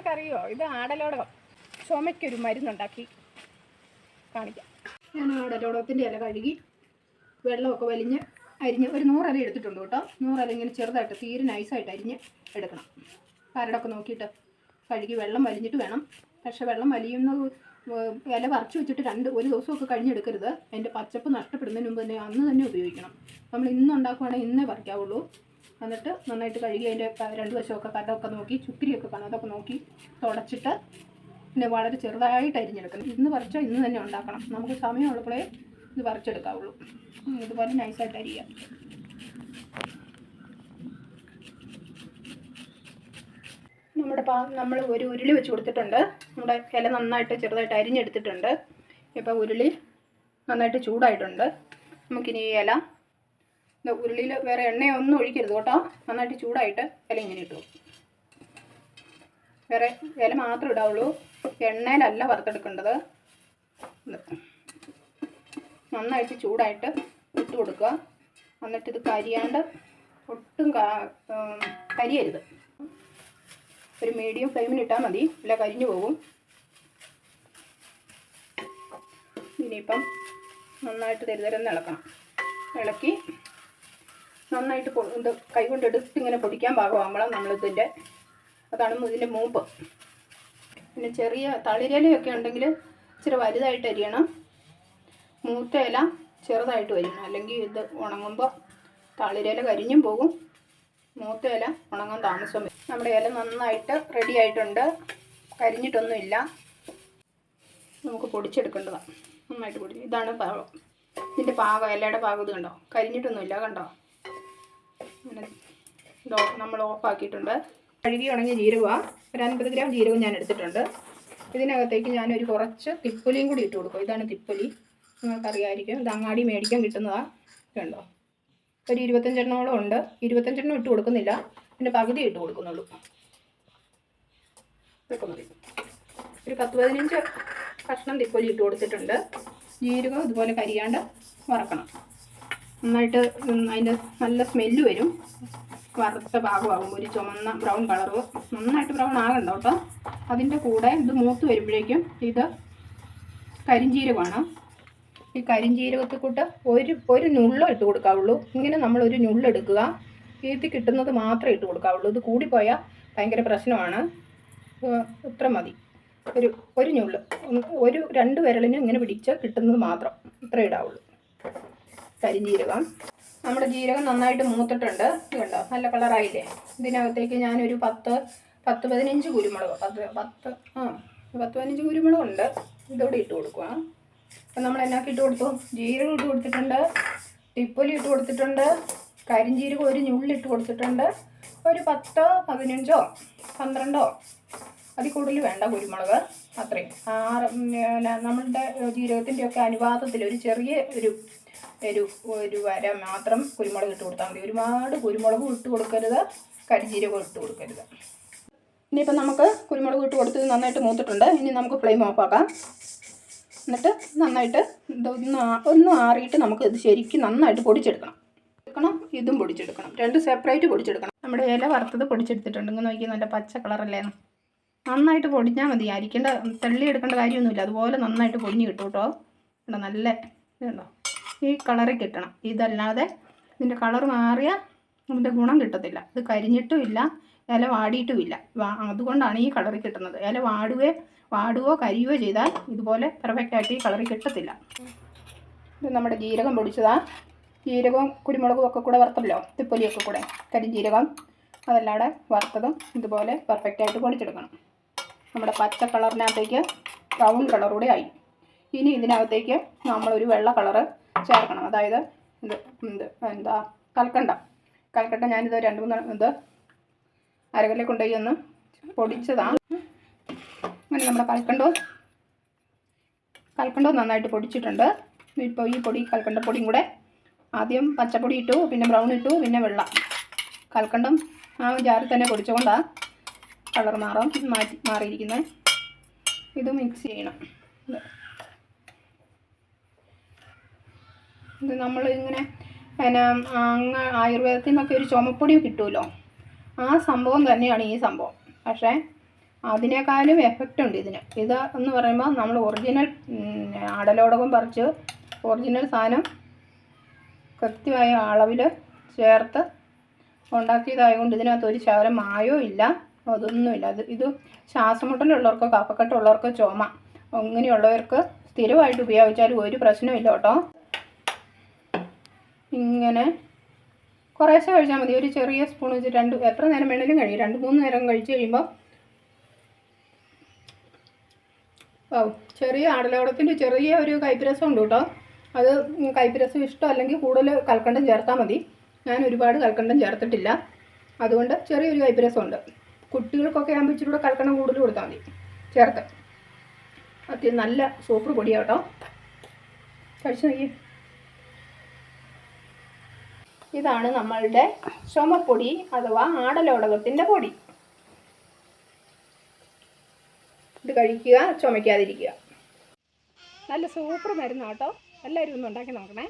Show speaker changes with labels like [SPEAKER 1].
[SPEAKER 1] നിങ്ങൾക്കറിയോ? ഇത് ആടലോടകം. ചുമയ്ക്കൊരു മരുന്നുണ്ടാക്കി കാണിക്കാം. ഞാൻ ആടലോടകത്തിന്റെ ഇല കഴുകി വെള്ളമൊക്കെ വലിഞ്ഞ് അരിഞ്ഞ് ഒരു നൂറര എടുത്തിട്ടുണ്ട് കേട്ടോ. നൂറര ഇങ്ങനെ ചെറുതായിട്ട് തീരെ നൈസായിട്ട് അരിഞ്ഞ് എടുക്കണം. കരടൊക്കെ നോക്കിയിട്ട് കഴുകി വെള്ളം വലിഞ്ഞിട്ട് വേണം. പക്ഷെ വെള്ളം വലിയുന്ന ഇല പറിച്ചു വെച്ചിട്ട് രണ്ട് ഒരു ദിവസമൊക്കെ കഴിഞ്ഞെടുക്കരുത്. അതിന്റെ പച്ചപ്പ് നഷ്ടപ്പെടുന്നതിന് മുമ്പ് തന്നെ അന്ന് തന്നെ ഉപയോഗിക്കണം. നമ്മൾ ഇന്ന് ഉണ്ടാക്കുവാണെങ്കിൽ ഇന്നേ പറിക്കാവുള്ളൂ. എന്നിട്ട് നന്നായിട്ട് കഴുകി അതിന്റെ രണ്ട് വശമൊക്കെ കഥമൊക്കെ നോക്കി ചുക്കിരിയൊക്കെ കാണും. അതൊക്കെ നോക്കി തുടച്ചിട്ട് പിന്നെ വളരെ ചെറുതായിട്ട് അരിഞ്ഞെടുക്കണം. ഇന്ന് പറിച്ചാൽ ഇന്ന് തന്നെ ഉണ്ടാക്കണം. നമുക്ക് സമയമുള്ളപ്പോഴേ ഇത് പറിച്ചെടുക്കാവുള്ളൂ. ഇതുപോലെ നൈസായിട്ട് അരിയാം. നമ്മുടെ പാ നമ്മൾ ഒരു ഉരുളി വെച്ച് കൊടുത്തിട്ടുണ്ട്. നമ്മുടെ ഇല നന്നായിട്ട് ചെറുതായിട്ട് അരിഞ്ഞെടുത്തിട്ടുണ്ട്. ഇപ്പോൾ ഉരുളി നന്നായിട്ട് ചൂടായിട്ടുണ്ട്. നമുക്കിനി ഈ ഇല ഇത് ഉരുളിയിൽ വേറെ എണ്ണയൊന്നും ഒഴിക്കരുത് കേട്ടോ. നന്നായിട്ട് ചൂടായിട്ട് ഇല ഇങ്ങനെ ഇട്ടു. വേറെ ഇല മാത്രം ഇടാവുള്ളൂ. എണ്ണയിലല്ല വറുത്തെടുക്കേണ്ടത്. നന്നായിട്ട് ചൂടായിട്ട് ഇട്ട് കൊടുക്കുക. എന്നിട്ട് ഇത് കരിയാണ്ട് ഒട്ടും കരിയരുത്. ഒരു മീഡിയം ഫ്ലെയിമിൽ ഇട്ടാൽ മതി. ഇല്ല കരിഞ്ഞു പോകും. ഇനിയിപ്പം നന്നായിട്ട് തരിതരം ഇളക്കണം. ഇളക്കി നന്നായിട്ട് ഇത് കൈകൊണ്ട് എടുത്ത് ഇങ്ങനെ പൊടിക്കാൻ പാകമാകുമ്പോഴാണ് നമ്മളിതിന്റെ അതാണ് ഇതിന്റെ മൂപ്പ്. പിന്നെ ചെറിയ തളിരിലയൊക്കെ ഉണ്ടെങ്കിൽ ഇച്ചിരി വലുതായിട്ട് അരിയണം. മൂത്ത ഇല ചെറുതായിട്ട് വരണം അല്ലെങ്കിൽ ഇത് ഉണങ്ങുമ്പോൾ തളിരില കരിഞ്ഞും പോകും. മൂത്ത ഇല ഉണങ്ങാൻ താമസം നമ്മുടെ ഇല നന്നായിട്ട് റെഡി ആയിട്ടുണ്ട്. കരിഞ്ഞിട്ടൊന്നുമില്ല. നമുക്ക് പൊടിച്ചെടുക്കേണ്ടതാണ് നന്നായിട്ട് പൊടി ഇതാണ് പാകം. ഇതിന്റെ പാകം ഇലയുടെ പാകം ഇത് കണ്ടോ? കരിഞ്ഞിട്ടൊന്നുമില്ല കണ്ടോ? ഓ- നമ്മൾ ഓഫാക്കിയിട്ടുണ്ട്. കഴുകി ഉണങ്ങിയ ജീരകമാണ് ഒരു അൻപത് ഗ്രാം ജീരകം ഞാൻ എടുത്തിട്ടുണ്ട്. ഇതിനകത്തേക്ക് ഞാനൊരു കുറച്ച് തിപ്പൊലിയും കൂടി ഇട്ട് കൊടുക്കും. ഇതാണ് തിപ്പൊലി. നിങ്ങൾക്കറിയാമായിരിക്കും ഇത് അങ്ങാടി മേടിക്കാൻ കിട്ടുന്നതാണ് കണ്ടോ ഒരു ഇരുപത്തഞ്ചെണ്ണോളം ഉണ്ട്. ഇരുപത്തഞ്ചെണ്ണം ഇട്ട് കൊടുക്കുന്നില്ല. പിന്നെ പകുതി ഇട്ട് കൊടുക്കുന്നുള്ളൂ. ഒരു പത്ത് പതിനഞ്ച് കഷ്ണം തിപ്പൊലി ഇട്ട് കൊടുത്തിട്ടുണ്ട്. ജീരകം ഇതുപോലെ കരിയാണ്ട് വറക്കണം. നന്നായിട്ട് അതിന്റെ നല്ല സ്മെല്ല് വരും. വറുത്ത പാകമാകും ഒരു ചുമന്ന ബ്രൗൺ കളറ് നന്നായിട്ട് ബ്രൗൺ ആകണ്ട കേട്ടോ. അതിന്റെ കൂടെ ഇത് മൂത്ത് വരുമ്പോഴേക്കും ഇത് കരിഞ്ജീരകമാണ് ഈ കരിഞ്ജീരകത്തിൽ കൂട്ട് ഒരു ഒരു നുള്ളം ഇട്ട് കൊടുക്കാവുള്ളൂ. ഇങ്ങനെ നമ്മൾ ഒരു നുള്ളെടുക്കുക ഇതിൽ കിട്ടുന്നത് മാത്രമേ ഇട്ട് കൊടുക്കാവുള്ളൂ. ഇത് കൂടിപ്പോയാൽ ഭയങ്കര പ്രശ്നമാണ്. ഇത്ര മതി. ഒരു ഒരു ഞുള്ള്. ഒരു രണ്ട് വിരളിനും ഇങ്ങനെ പിടിച്ച് കിട്ടുന്നത് മാത്രം. ഇത്ര ഇടാവുള്ളൂ. കരിഞ്ജീരകം. നമ്മുടെ ജീരകം നന്നായിട്ട് മൂത്തിട്ടുണ്ട്. ഇതുണ്ടോ? നല്ല കളറായില്ലേ? ഇതിനകത്തേക്ക് ഞാനൊരു പത്ത് പത്ത് പതിനഞ്ച് കുരുമുളക് പത്ത് പത്ത് ആ പത്ത് പതിനഞ്ച് കുരുമുളകുണ്ട്. ഇതോടെ ഇട്ട് കൊടുക്കുക അപ്പം നമ്മൾ എന്നാക്കി ഇട്ട് കൊടുത്തു? ജീരകം ഇട്ട് കൊടുത്തിട്ടുണ്ട്. ടിപ്പൊലി ഇട്ട് കൊടുത്തിട്ടുണ്ട്. കരിഞ്ജീരകം ഒരു ഞുള്ളിട്ട് കൊടുത്തിട്ടുണ്ട്. ഒരു പത്തോ പതിനഞ്ചോ പന്ത്രണ്ടോ അതിൽ കൂടുതൽ വേണ്ട കുരുമുളക്. അത്രയും. ആറ് നമ്മളുടെ ജീരകത്തിന്റെയൊക്കെ അനുപാതത്തിൽ ഒരു ചെറിയ ഒരു ഒരു ഒരു വര മാത്രം കുരുമുളക് ഇട്ട് കൊടുത്താൽ മതി. ഒരുപാട് കുരുമുളകും ഇട്ട് കൊടുക്കരുത് കരിജീരകം ഇട്ട് കൊടുക്കരുത്. ഇനിയിപ്പോൾ നമുക്ക് കുരുമുളക് ഇട്ട് കൊടുത്തത് നന്നായിട്ട് മൂത്തിട്ടുണ്ട്. ഇനി നമുക്ക് ഫ്ലെയിം ഓഫ് ആക്കാം. എന്നിട്ട് നന്നായിട്ട് ഇതൊന്ന് ഒന്ന് ആറിയിട്ട് നമുക്ക് ഇത് ശരിക്കും നന്നായിട്ട് പൊടിച്ചെടുക്കണം. എടുക്കണം ഇതും പൊടിച്ചെടുക്കണം. രണ്ട് സെപ്പറേറ്റ് പൊടിച്ചെടുക്കണം. നമ്മുടെ ഇല വറുത്തത് പൊടിച്ചെടുത്തിട്ടുണ്ട്. ഇങ്ങനെ നോക്കി നല്ല പച്ച കളറല്ലേ നന്നായിട്ട് പൊടിഞ്ഞാൽ മതി. അരിക്കേണ്ട തള്ളി എടുക്കേണ്ട കാര്യമൊന്നുമില്ല. അതുപോലെ നന്നായിട്ട് പൊടിഞ്ഞ് കിട്ടും കേട്ടോ. നല്ല ഇതുണ്ടോ? ഈ കളറിൽ കിട്ടണം. ഇതല്ലാതെ ഇതിന്റെ കളർ മാറിയാൽ ഇതിന്റെ ഗുണം കിട്ടത്തില്ല. ഇത് കരിഞ്ഞിട്ടും ഇല്ല ഇല വാടിയിട്ടുമില്ല. അതുകൊണ്ടാണ് ഈ കളറിൽ കിട്ടുന്നത്. ഇല വാടുകയോ വാടുകയോ കരിയുകയോ ചെയ്താൽ ഇതുപോലെ പെർഫെക്റ്റ് ആയിട്ട് ഈ കളറിൽ കിട്ടത്തില്ല. ഇത് നമ്മുടെ ജീരകം പൊടിച്ചതാണ് ജീരകവും കുരുമുളകും ഒക്കെ കൂടെ വറുത്തല്ലോ? തിപ്പൊലിയൊക്കെ കൂടെ. കരിഞ്ജീരകം അതല്ലാതെ വറുത്തതും ഇതുപോലെ പെർഫെക്റ്റ് ആയിട്ട് പൊടിച്ചെടുക്കണം. നമ്മുടെ പച്ച കളറിനകത്തേക്ക് ബ്രൗൺ കളറൂടെ ആയി. ഇനി ഇതിനകത്തേക്ക് നമ്മളൊരു വെള്ള കളറ് ചേർക്കണം. അതായത് ഇത് ഇത് എന്താ കൽക്കണ്ട. കൽക്കണ്ട ഞാനിത് രണ്ട് മൂന്ന് ഇത് അരകല്ലേ കൊണ്ടുപോയി ഒന്ന് പൊടിച്ചതാണ് അങ്ങനെ നമ്മുടെ കൽക്കണ്ടോ കൽക്കണ്ടവും നന്നായിട്ട് പൊടിച്ചിട്ടുണ്ട്. ഇപ്പോൾ ഈ പൊടി കൽക്കണ്ട പൊടിയും കൂടെ ആദ്യം പച്ചപ്പൊടി ഇട്ടു പിന്നെ ബ്രൗൺ ഇട്ടു പിന്നെ വെള്ളം. കൽക്കണ്ടം ആ ജാറിൽ തന്നെ പൊടിച്ചുകൊണ്ടാണ് കളർ മാറാം മാറ്റി മാറിയിരിക്കുന്നത് ഇത് മിക്സ് ചെയ്യണം. ഇത് ഇങ്ങനെ പിന്നെ അങ്ങ് ആയുർവേദത്തിൽ നിന്നൊക്കെ ഒരു ചുമപ്പൊടി കിട്ടുമല്ലോ ആ സംഭവം തന്നെയാണ് ഈ സംഭവം. പക്ഷേ അതിനേക്കാളും എഫക്റ്റ് ഉണ്ട് ഇതിന്. ഇത് എന്ന് പറയുമ്പോൾ നമ്മൾ ഒറിജിനൽ അടലോടകം പറിച്ച് ഒറിജിനൽ സാധനം കൃത്യമായ അളവിൽ ചേർത്ത് ഉണ്ടാക്കിയതായതുകൊണ്ട് ഇതിനകത്ത് ഒരു ശകലം മായോ ഇല്ല അതൊന്നുമില്ല. അത് ഇത് ശ്വാസമുട്ടലുള്ളവർക്ക് കഫക്കെട്ടുള്ളവർക്ക് ചുമ അങ്ങനെയുള്ളവർക്ക് സ്ഥിരമായിട്ട് ഉപയോഗിച്ചാലും ഒരു പ്രശ്നമില്ല കേട്ടോ. ഇങ്ങനെ കുറേശ്ശെ കഴിച്ചാൽ മതി. ഒരു ചെറിയ സ്പൂൺ വെച്ച് രണ്ട് എത്ര നേരം വേണേലും കഴിയും രണ്ട് മൂന്ന് നേരം കഴിച്ച് കഴിയുമ്പോൾ ഓ ചെറിയ ആടലോടത്തിന്റെ ചെറിയ ഒരു കൈപ്പിരസം ഉണ്ട് കേട്ടോ. അത് കൈപ്പിരസം ഇഷ്ടം അല്ലെങ്കിൽ കൂടുതൽ കൽക്കണ്ടം ചേർത്താൽ മതി. ഞാൻ ഒരുപാട് കൽക്കണ്ടം ചേർത്തിട്ടില്ല. അതുകൊണ്ട് ചെറിയൊരു കൈപ്പിരസം ഉണ്ട്. കുട്ടികൾക്കൊക്കെ ആകുമ്പോൾ ഇച്ചിരി കൂടെ കൽക്കണ്ടം കൂടുതൽ കൊടുത്താൽ മതി. ചേർത്ത്. അത്യാവശ്യം നല്ല സൂപ്പർ പൊടിയാട്ടോ കഴിച്ചു നോക്കി ഇതാണ് നമ്മളുടെ ചുമപ്പൊടി അഥവാ ആടലോടകത്തിന്റെ പൊടി. ഇത് കഴിക്കുക ചുമയ്ക്കാതിരിക്കുക നല്ല സൂപ്പർ മരുന്നാട്ടോ. എല്ലാവരും ഒന്ന് ഉണ്ടാക്കി നോക്കണേ.